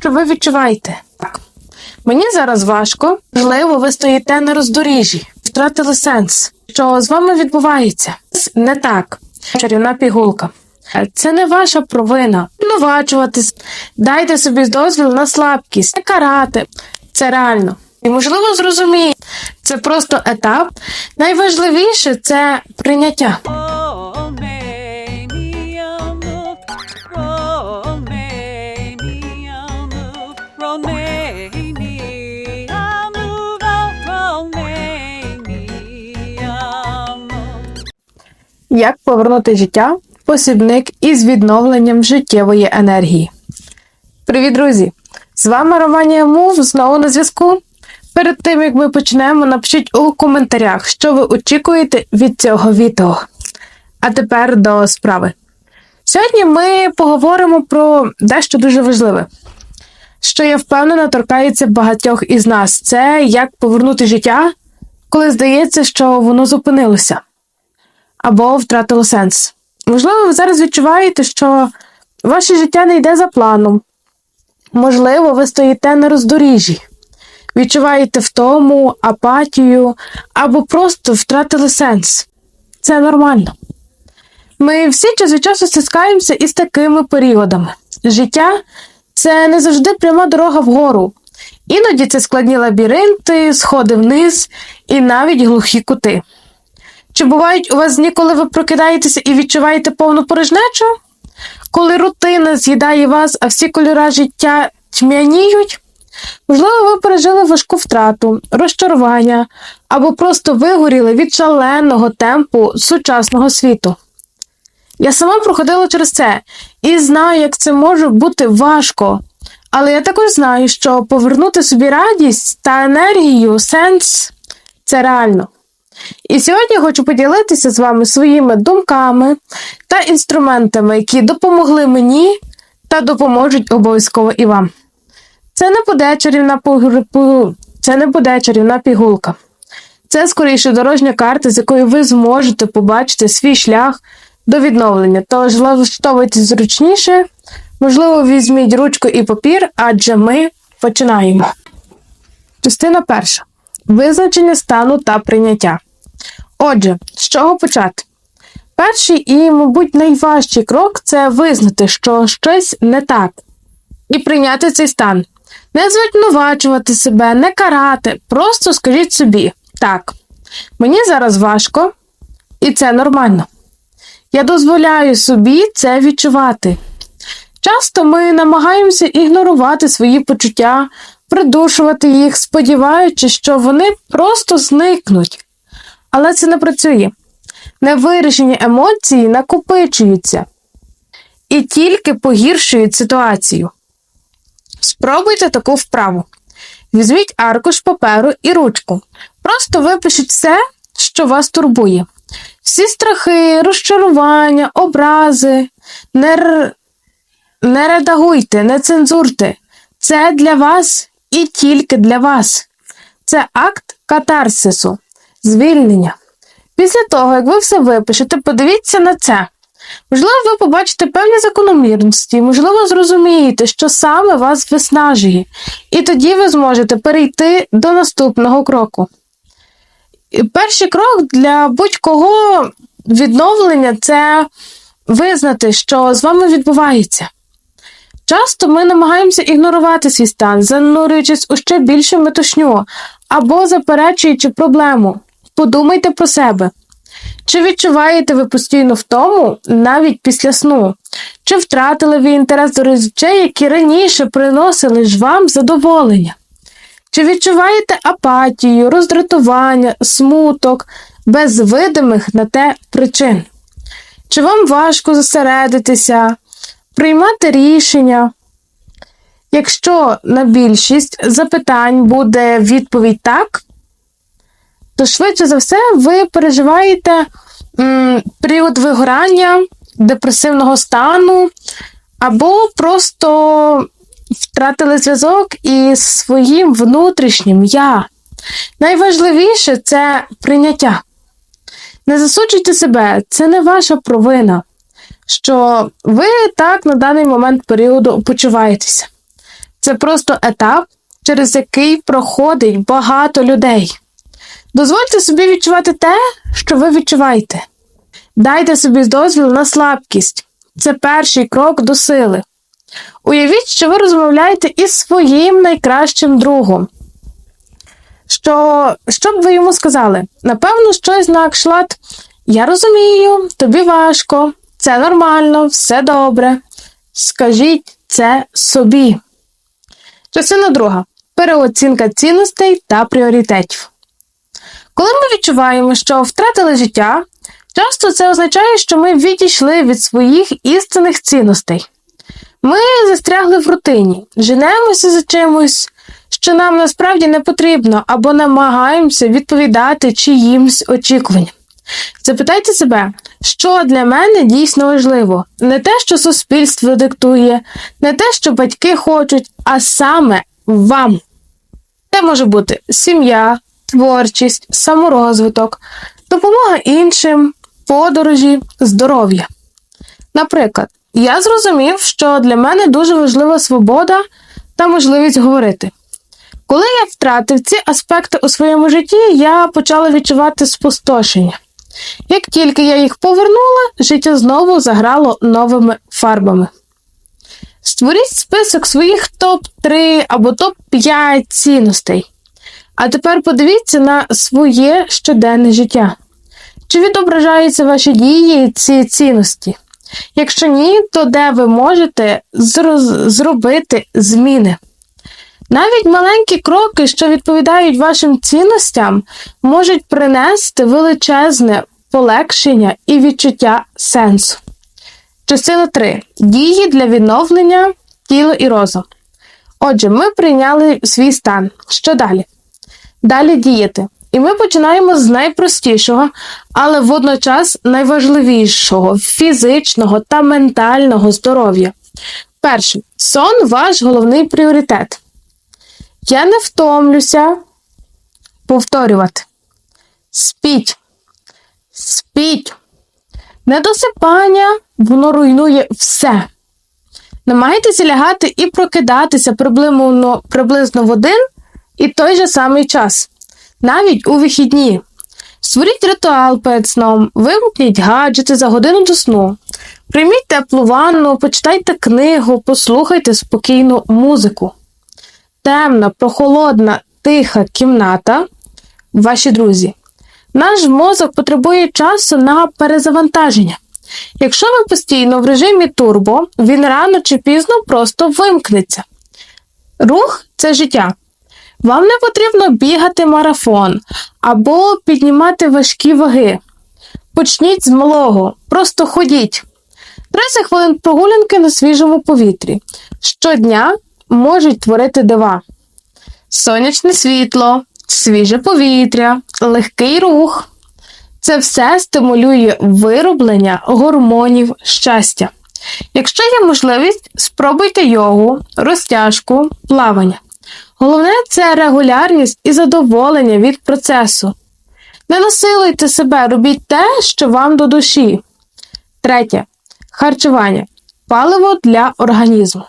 що ви відчуваєте. Так. Мені зараз важко, можливо, ви стоїте на роздоріжжі, втратили сенс, що з вами відбувається. Не так. Чарівна пігулка. Це не ваша провина. Новачуватись, дайте собі дозвіл на слабкість, не карати. Це реально. І можливо зрозумієте, це просто етап. Найважливіше це прийняття. Як повернути життя? Посібник із відновленням життєвої енергії. Привіт, друзі! З вами Романія Мув знову на зв'язку. Перед тим як ми почнемо, напишіть у коментарях, що ви очікуєте від цього відео. А тепер до справи. Сьогодні ми поговоримо про дещо дуже важливе, що я впевнена торкається багатьох із нас. Це як повернути життя, коли здається, що воно зупинилося або втратило сенс. Можливо, ви зараз відчуваєте, що ваше життя не йде за планом. Можливо, ви стоїте на роздоріжжі, відчуваєте втому, апатію або просто втратили сенс. Це нормально. Ми всі час від часу стискаємося із такими періодами. Життя це не завжди пряма дорога вгору. Іноді це складні лабіринти, сходи вниз і навіть глухі кути. Чи бувають у вас дні, коли ви прокидаєтеся і відчуваєте повну порожнечу? Коли рутина з'їдає вас, а всі кольори життя тьмяніють? Можливо, ви пережили важку втрату, розчарування або просто вигоріли від шаленого темпу сучасного світу. Я сама проходила через це і знаю, як це може бути важко. Але я також знаю, що повернути собі радість та енергію, сенс це реально. І сьогодні хочу поділитися з вами своїми думками та інструментами, які допомогли мені та допоможуть обов'язково і вам. Це не буде чарівна це не буде чарівна пігулка. Це скоріше дорожня карта, з якою ви зможете побачити свій шлях до відновлення. Тож влаштовуйтесь зручніше, можливо, візьміть ручку і папір, адже ми починаємо. Частина перша. Визначення стану та прийняття. Отже, з чого почати? Перший і, мабуть, найважчий крок це визнати, що щось не так, і прийняти цей стан. Не звинувачувати себе, не карати, просто скажіть собі: так, мені зараз важко, і це нормально. Я дозволяю собі це відчувати. Часто ми намагаємося ігнорувати свої почуття, придушувати їх, сподіваючись, що вони просто зникнуть. Але це не працює. Невирішені емоції накопичуються і тільки погіршують ситуацію. Спробуйте таку вправу. Візьміть аркуш паперу і ручку. Просто випишіть все, що вас турбує. Всі страхи, розчарування, образи. Не, не редагуйте, не цензурте. Це для вас і тільки для вас. Це акт катарсису, звільнення. Після того, як ви все випишете, подивіться на це. Можливо, ви побачите певні закономірності, можливо, зрозумієте, що саме вас виснажує, і тоді ви зможете перейти до наступного кроку. Перший крок для будь-кого відновлення це визнати, що з вами відбувається. Часто ми намагаємося ігнорувати свій стан, занурюючись у ще більшу метушню або заперечуючи проблему. Подумайте про себе. Чи відчуваєте ви постійно втому навіть після сну? Чи втратили ви інтерес до речей, які раніше приносили ж вам задоволення? Чи відчуваєте апатію, роздратування, смуток без видимих на те причин? Чи вам важко зосередитися, приймати рішення? Якщо на більшість запитань буде відповідь так, то швидше за все ви переживаєте м, період вигорання, депресивного стану, або просто втратили зв'язок із своїм внутрішнім я. Найважливіше це прийняття. Не засуджуйте себе, це не ваша провина, що ви так на даний момент періоду почуваєтеся. Це просто етап, через який проходить багато людей. Дозвольте собі відчувати те, що ви відчуваєте. Дайте собі дозвіл на слабкість. Це перший крок до сили. Уявіть, що ви розмовляєте із своїм найкращим другом. Що, що б ви йому сказали? Напевно, щось на кшталт Я розумію, тобі важко, це нормально, все добре. Скажіть це собі. Частина друга. Переоцінка цінностей та пріоритетів. Коли ми відчуваємо, що втратили життя, часто це означає, що ми відійшли від своїх істинних цінностей. Ми застрягли в рутині, женемося за чимось, що нам насправді не потрібно, або намагаємося відповідати чиїмсь очікуванням. Запитайте себе, що для мене дійсно важливо, не те, що суспільство диктує, не те, що батьки хочуть, а саме вам. Це може бути сім'я, творчість, саморозвиток, допомога іншим, подорожі, здоров'я. Наприклад, я зрозумів, що для мене дуже важлива свобода та можливість говорити. Коли я втратив ці аспекти у своєму житті, я почала відчувати спустошення. Як тільки я їх повернула, життя знову заграло новими фарбами. Створіть список своїх топ-3 або топ-5 цінностей. А тепер подивіться на своє щоденне життя. Чи відображаються ваші дії ці цінності? Якщо ні, то де ви можете зробити зміни? Навіть маленькі кроки, що відповідають вашим цінностям, можуть принести величезне полегшення і відчуття сенсу. Частина 3. Дії для відновлення тіла і розум. Отже, ми прийняли свій стан. Що далі? Далі діяти. І ми починаємо з найпростішого, але водночас найважливішого фізичного та ментального здоров'я. Перше, сон ваш головний пріоритет. Я не втомлюся повторювати. Спіть. Спіть. Недосипання воно руйнує все. Намагайтеся лягати і прокидатися приблизно, в один і той же самий час, навіть у вихідні. Створіть ритуал перед сном, вимкніть гаджети за годину до сну. Прийміть теплу ванну, почитайте книгу, послухайте спокійну музику. Темна, прохолодна, тиха кімната ваші друзі. Наш мозок потребує часу на перезавантаження. Якщо ви постійно в режимі турбо, він рано чи пізно просто вимкнеться. Рух це життя. Вам не потрібно бігати марафон або піднімати важкі ваги. Почніть з малого, просто ходіть. 30 хвилин прогулянки на свіжому повітрі. Щодня можуть творити дива. Сонячне світло, свіже повітря, легкий рух. Це все стимулює вироблення гормонів щастя. Якщо є можливість, спробуйте йогу, розтяжку, плавання. Головне це регулярність і задоволення від процесу. Не насилуйте себе, робіть те, що вам до душі. Третє. Харчування. Паливо для організму.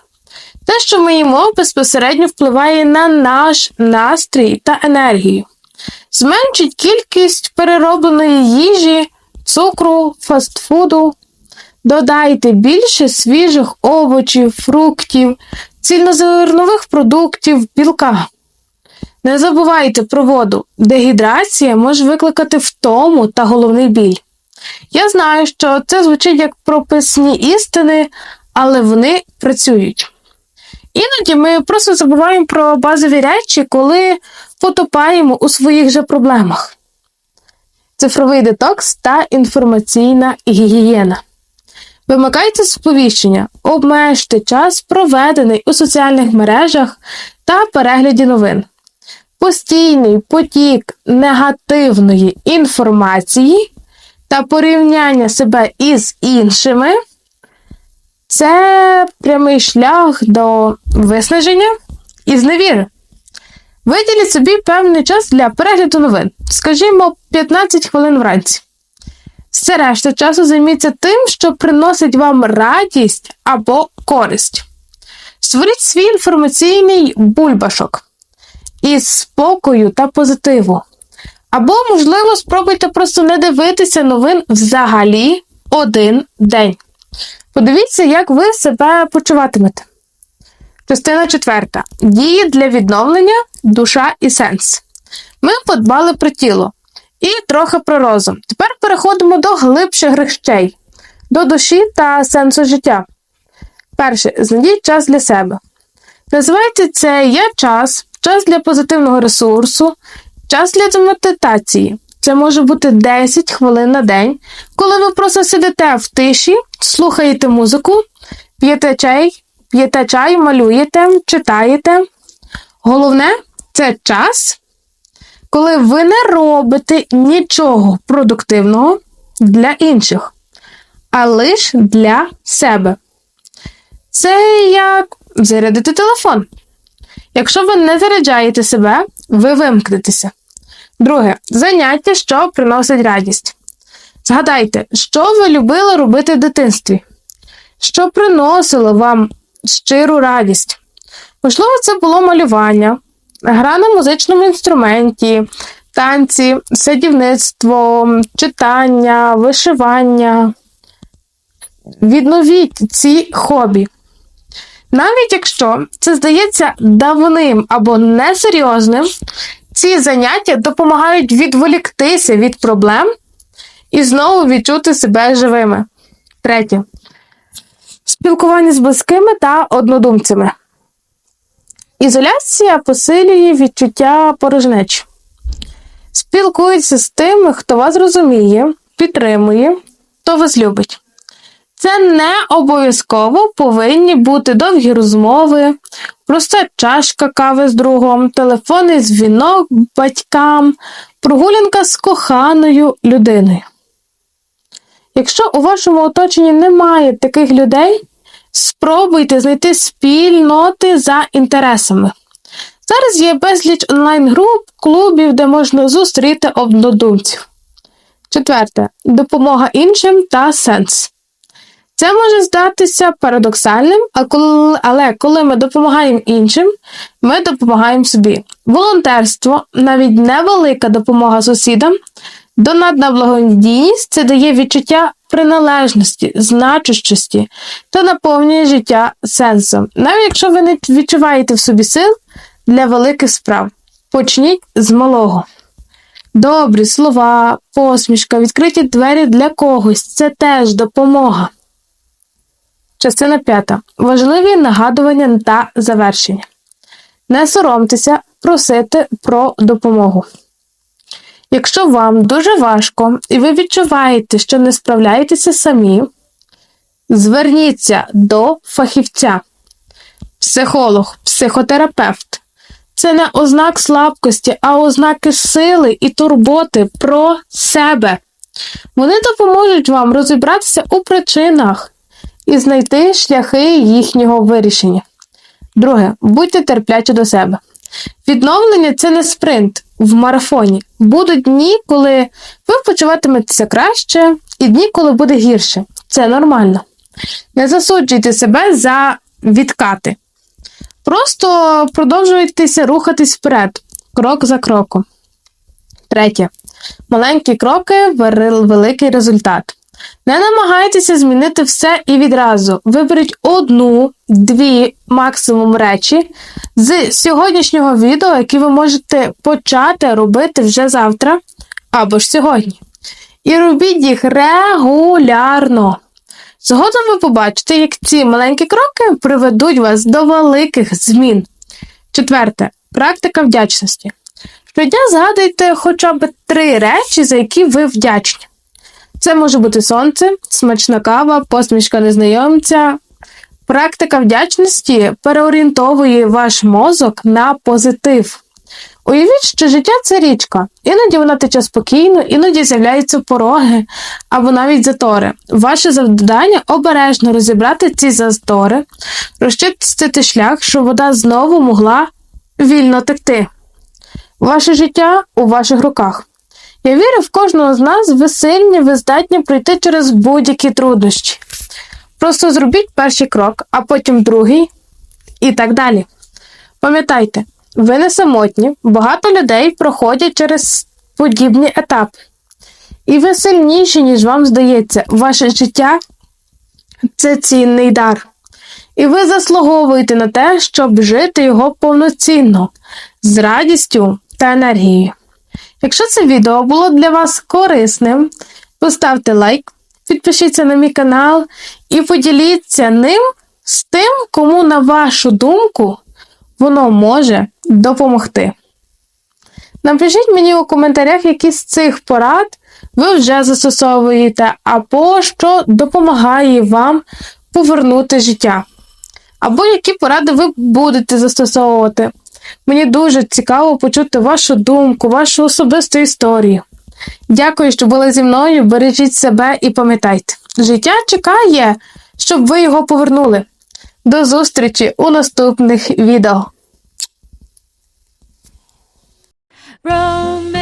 Те, що ми їмо, безпосередньо впливає на наш настрій та енергію. Зменшіть кількість переробленої їжі, цукру, фастфуду. Додайте більше свіжих овочів, фруктів, цільнозернових продуктів, білка. Не забувайте про воду. Дегідрація може викликати втому та головний біль. Я знаю, що це звучить як прописні істини, але вони працюють. Іноді ми просто забуваємо про базові речі, коли потопаємо у своїх же проблемах. Цифровий детокс та інформаційна гігієна. Вимикайте сповіщення, обмежте час, проведений у соціальних мережах та перегляді новин. Постійний потік негативної інформації та порівняння себе із іншими це прямий шлях до виснаження і зневіри. Виділіть собі певний час для перегляду новин, скажімо, 15 хвилин вранці. Все решта часу займіться тим, що приносить вам радість або користь. Створіть свій інформаційний бульбашок із спокою та позитиву. Або, можливо, спробуйте просто не дивитися новин взагалі один день. Подивіться, як ви себе почуватимете. Частина четверта. Дії для відновлення, душа і сенс. Ми подбали про тіло і трохи про розум. Тепер переходимо до глибших речей, до душі та сенсу життя. Перше, знайдіть час для себе. Називайте це я час, час для позитивного ресурсу, час для медитації. Це може бути 10 хвилин на день, коли ви просто сидите в тиші, слухаєте музику, п'єте чай, п'єте чай, малюєте, читаєте. Головне це час, коли ви не робите нічого продуктивного для інших, а лише для себе. Це як зарядити телефон. Якщо ви не заряджаєте себе, ви вимкнетеся. Друге заняття, що приносить радість. Згадайте, що ви любили робити в дитинстві, що приносило вам щиру радість. Можливо, це було малювання, гра на музичному інструменті, танці, садівництво, читання, вишивання. Відновіть ці хобі. Навіть якщо це здається давним або несерйозним, ці заняття допомагають відволіктися від проблем і знову відчути себе живими. Третє. Спілкування з близькими та однодумцями. Ізоляція посилює відчуття порожнечі. Спілкуйтеся з тими, хто вас розуміє, підтримує, хто вас любить. Це не обов'язково повинні бути довгі розмови, проста чашка кави з другом, телефонний дзвінок батькам, прогулянка з коханою людиною. Якщо у вашому оточенні немає таких людей, спробуйте знайти спільноти за інтересами. Зараз є безліч онлайн-груп, клубів, де можна зустріти однодумців. Четверте. Допомога іншим та сенс. Це може здатися парадоксальним, але коли ми допомагаємо іншим, ми допомагаємо собі. Волонтерство, навіть невелика допомога сусідам, донатна благодійність це дає відчуття приналежності, значущості та наповнює життя сенсом. Навіть якщо ви не відчуваєте в собі сил для великих справ, почніть з малого. Добрі слова, посмішка, відкриті двері для когось це теж допомога. Частина п'ята. Важливі нагадування та завершення. Не соромтеся просити про допомогу. Якщо вам дуже важко і ви відчуваєте, що не справляєтеся самі, зверніться до фахівця. Психолог, психотерапевт. Це не ознак слабкості, а ознаки сили і турботи про себе. Вони допоможуть вам розібратися у причинах і знайти шляхи їхнього вирішення. Друге, будьте терплячі до себе. Відновлення це не спринт в марафоні. Будуть дні, коли ви почуватиметеся краще, і дні, коли буде гірше. Це нормально. Не засуджуйте себе за відкати. Просто продовжуйтеся рухатись вперед, крок за кроком. Третє. Маленькі кроки, великий результат. Не намагайтеся змінити все і відразу. Виберіть одну, дві максимум речі з сьогоднішнього відео, які ви можете почати робити вже завтра або ж сьогодні. І робіть їх регулярно. Згодом ви побачите, як ці маленькі кроки приведуть вас до великих змін. Четверте. Практика вдячності. Щодня згадуйте хоча б три речі, за які ви вдячні. Це може бути сонце, смачна кава, посмішка незнайомця. Практика вдячності переорієнтовує ваш мозок на позитив. Уявіть, що життя це річка. Іноді вона тече спокійно, іноді з'являються пороги або навіть затори. Ваше завдання обережно розібрати ці затори, розчистити шлях, щоб вода знову могла вільно текти. Ваше життя у ваших руках. Я вірю в кожного з нас, ви сильні, ви здатні пройти через будь-які труднощі. Просто зробіть перший крок, а потім другий і так далі. Пам'ятайте, ви не самотні, багато людей проходять через подібні етапи. І ви сильніші, ніж вам здається, ваше життя це цінний дар. І ви заслуговуєте на те, щоб жити його повноцінно, з радістю та енергією. Якщо це відео було для вас корисним, поставте лайк, підпишіться на мій канал і поділіться ним з тим, кому, на вашу думку, воно може допомогти. Напишіть мені у коментарях, які з цих порад ви вже застосовуєте, або що допомагає вам повернути життя. Або які поради ви будете застосовувати. Мені дуже цікаво почути вашу думку, вашу особисту історію. Дякую, що були зі мною. Бережіть себе і пам'ятайте, життя чекає, щоб ви його повернули. До зустрічі у наступних відео. Romance.